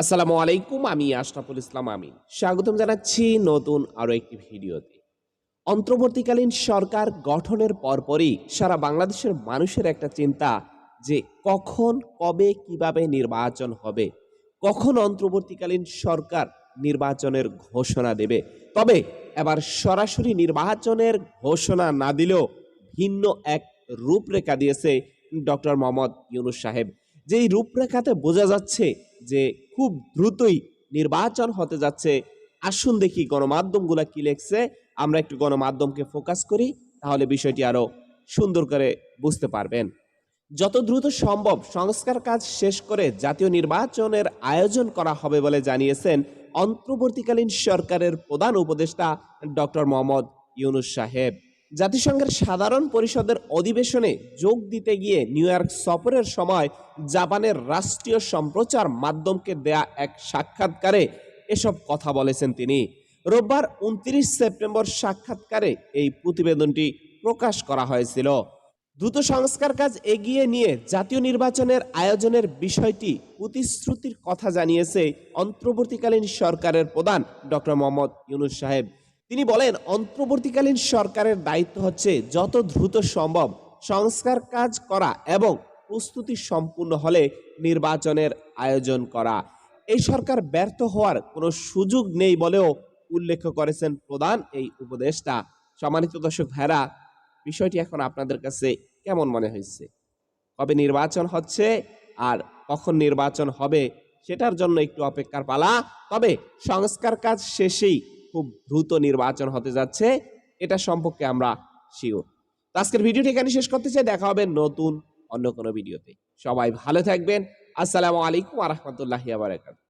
আসসালামু আলাইকুম, আমি আশরাফুল ইসলাম আমিন। স্বাগতম জানাচ্ছি নতুন আরও একটি ভিডিওতে। অন্তর্বর্তীকালীন সরকার গঠনের পরপরই সারা বাংলাদেশের মানুষের একটা চিন্তা যে কখন, কবে, কীভাবে নির্বাচন হবে, কখন অন্তর্বর্তীকালীন সরকার নির্বাচনের ঘোষণা দেবে। তবে এবার সরাসরি নির্বাচনের ঘোষণা না দিলেও ভিন্ন এক রূপরেখা দিয়েছে ডক্টর মোহাম্মদ ইউনুস সাহেব। যেই রূপরেখাতে বোঝা যাচ্ছে যে খুব দ্রুতই নির্বাচন হতে যাচ্ছে, আসুন দেখি গণমাধ্যমগুলো কি লেখছে। আমরা একটু গণমাধ্যমকে ফোকাস করি, তাহলে বিষয়টি আরও সুন্দর করে বুঝতে পারবেন। যত দ্রুত সম্ভব সংস্কার কাজ শেষ করে জাতীয় নির্বাচনের আয়োজন করা হবে বলে জানিয়েছেন অন্তর্বর্তীকালীন সরকারের প্রধান উপদেষ্টা ডক্টর মোহাম্মদ ইউনুস সাহেব। জাতিসংঘের সাধারণ পরিষদের অধিবেশনে যোগ দিতে গিয়ে নিউ ইয়র্ক সফরের সময় জাপানের রাষ্ট্রীয় সম্প্রচার মাধ্যমকে দেয়া এক সাক্ষাৎকারে এসব কথা বলেছেন তিনি। রোববার উনত্রিশ সেপ্টেম্বর সাক্ষাৎকারে এই প্রতিবেদনটি প্রকাশ করা হয়েছিল। দ্রুত সংস্কার কাজ এগিয়ে নিয়ে জাতীয় নির্বাচনের আয়োজনের বিষয়টি প্রতিশ্রুতির কথা জানিয়েছে অন্তর্বর্তীকালীন সরকারের প্রধান ডক্টর মোহাম্মদ ইউনুস সাহেব। তিনি বলেন, অন্তর্বর্তীকালীন সরকারের দায়িত্ব হচ্ছে যত দ্রুত সম্ভব সংস্কার কাজ করা এবং প্রস্তুতি সম্পূর্ণ হলে নির্বাচনের আয়োজন করা। এই সরকার ব্যর্থ হওয়ার কোনো সুযোগ নেই বলেও উল্লেখ করেছেন প্রধান এই উপদেষ্টা। সম্মানিত দর্শক ভাইরা বিষয়টি এখন আপনাদের কাছে কেমন মনে হয়েছে? কবে নির্বাচন হচ্ছে আর কখন নির্বাচন হবে সেটার জন্য একটু অপেক্ষার পালা। তবে সংস্কার কাজ শেষেই খুব দ্রুত নির্বাচন হতে যাচ্ছে, এটা সম্পর্কে আমরা শিওর তো আজকের ভিডিওটি এখানে শেষ করতে চাই, দেখা হবে নতুন অন্য কোনো ভিডিওতে সবাই ভালো থাকবেন। আসসালামু আলাইকুম আ রহমতুল্লাহ